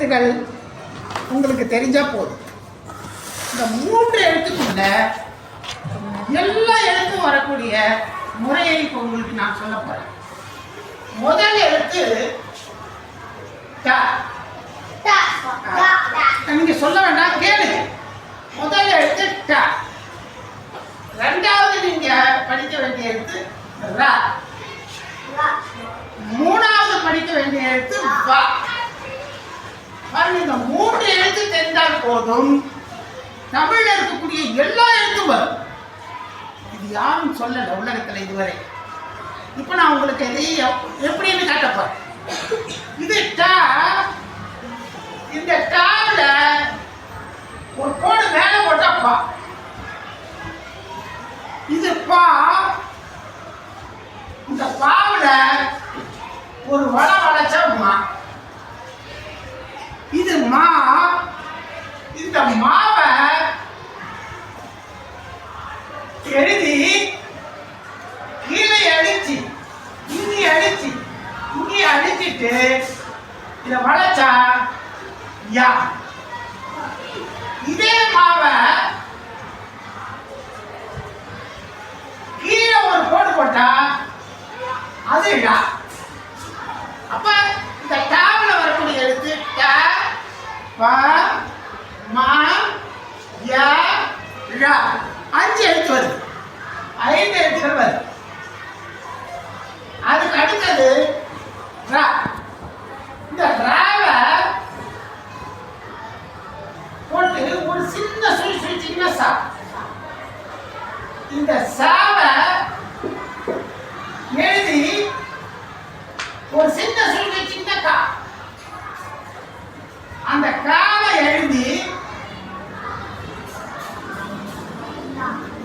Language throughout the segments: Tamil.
எழுத்துக்கள் உங்களுக்கு தெரிஞ்சா போதும். இந்த மூன்று எழுத்துக்குள்ள எல்லா எழுத்தும் வரக்கூடிய முறையை இப்போ உங்களுக்கு நான் சொல்ல போறேன். முதல் எழுத்து ட. நீங்க சொல்ல வேண்டாம் கேளுங்க. முதல் எழுத்து ட. ரெண்டாவது நீங்க படிக்க வேண்டிய எழுத்து ர. மூணாவது படிக்க வேண்டிய எழுத்து வ. இந்த மூன்று எழுத்து தெரிந்தால் போதும். தமிழ்ல இருக்கக்கூடிய எல்லா எழுத்தும் வரும். இது யாரும் சொல்லல உலகத்துல இதுவரை. இப்போ நான் உங்களுக்கு எதையும் எப்படின்னு காட்டப்பேன் இது டா இந்த டாவில் ஒரு கோடு மேலே போட்டா பா. இது பா இந்த பாவில் ஒரு வள வளைச்சா மா இது மா இந்த மாவை எழுதி கீழே அடிச்சு இங்கே அடிச்சு இங்கே அடிச்சிட்டு இதை வளைச்சா யா. இதே மாவை கீழே ஒரு கோடு போட்டா அது யா. அப்ப இந்த டாவில் வரக்கூடிய எழுத்து ட ப ம ய ழ. அஞ்சு எழுத்து வருது. ஐந்து எழுத்துகள் வருது. சின்ன சுழி சின்ன சா. இந்த சா எழுதி ஒரு சின்ன சுழி சின்ன கா அந்த காவை எழுதி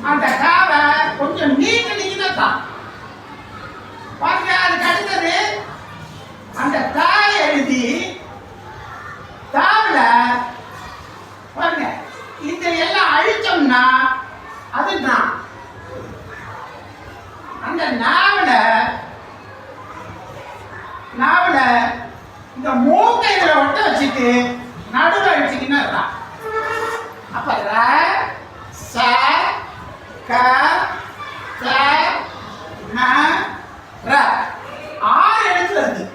அந்த காவை கொஞ்சம் நீட்டினீங்கன்னா கா பாருங்க அதுக்கு அடுத்தது அந்த தாய் எழுதி தாவுல பாருங்க இந்த எல்லாம் அழிச்சோம்னா அது நான் அந்த நாவல நாவல இந்த மூக்கை இதுல ஒட்ட வச்சுட்டு நடுவில் அழிச்சிங்கன்னா தான் அப்ப ர ச க ந ர. ஆறு எழுத்து வருது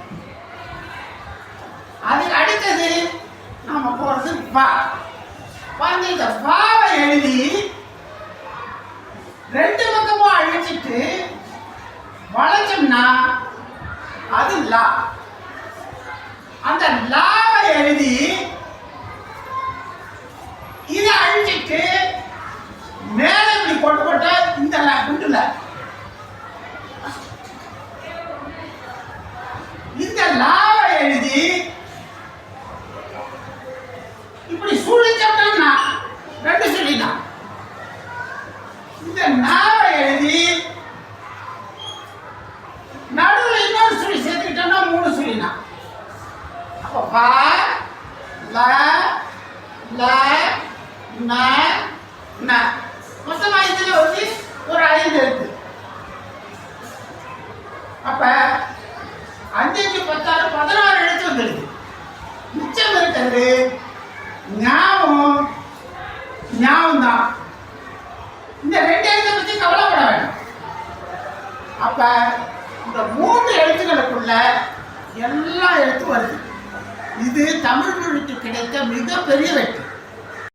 அதுக்கு அடுத்தது நாம போறது பா வந்து இந்த பாவை எழுதி ரெண்டு பக்கமும் அழிச்சிட்டு வளைச்சோம்னா அது லா. அந்த லாவை எழுதி இதை அழிச்சிட்டு மேல இப்படி போட்டு போட்டா இந்த லா குண்டுல இந்த லாவை எழுதி இப்படி சுழிச்சோம்னா ரெண்டு சுழிதான் இந்த நாவை எழுதி நடுவில் இன்னொரு சுழி சேர்த்துக்கிட்டோம்னா மூணு சுழினா அப்போ பா ல ல ந ந மொத்தமா இதுல வந்து ஒரு ஐந்து இருக்கு அப்போ அஞ்சு பத்தாறு பதினாறு எழுத்து வந்துடுது மிச்சம் இருக்கிறது ஞாபகம் ஞாபகம் தான் இந்த ரெண்டு எழுத்தை பத்தி கவலைப்பட வேண்டாம் அப்போ இந்த மூன்று எழுத்துக்களுக்குள்ள எல்லா எழுத்தும் வருது. இது தமிழ் மொழிக்கு கிடைத்த மிகப்பெரிய வெற்றி.